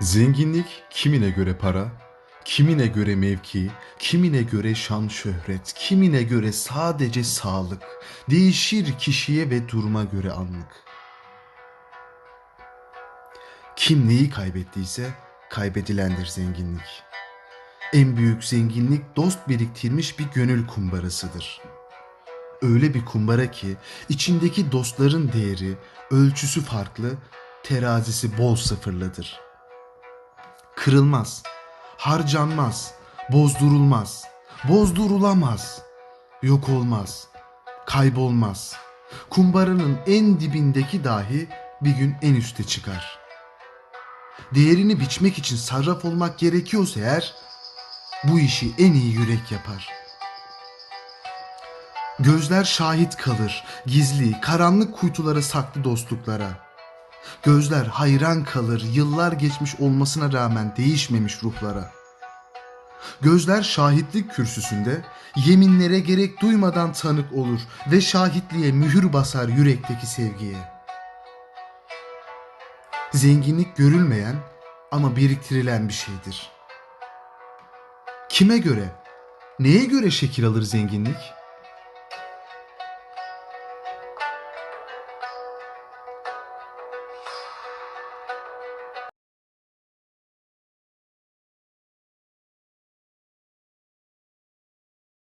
Zenginlik kimine göre para, kimine göre mevki, kimine göre şan şöhret, kimine göre sadece sağlık. Değişir kişiye ve duruma göre anlık. Kim neyi kaybettiyse kaybedilendir zenginlik. En büyük zenginlik dost biriktirmiş bir gönül kumbarasıdır. Öyle bir kumbara ki içindeki dostların değeri, ölçüsü farklı, terazisi bol sıfırladır. Kırılmaz, harcanmaz, bozdurulmaz, bozdurulamaz, yok olmaz, kaybolmaz. Kumbaranın en dibindeki dahi bir gün en üste çıkar. Değerini biçmek için sarraf olmak gerekiyorsa eğer bu işi en iyi yürek yapar. Gözler şahit kalır, gizli, karanlık kuytulara saklı dostluklara. Gözler hayran kalır, yıllar geçmiş olmasına rağmen değişmemiş ruhlara. Gözler şahitlik kürsüsünde yeminlere gerek duymadan tanık olur ve şahitliğe mühür basar yürekteki sevgiye. Zenginlik görülmeyen ama biriktirilen bir şeydir. Kime göre, neye göre şekil alır zenginlik?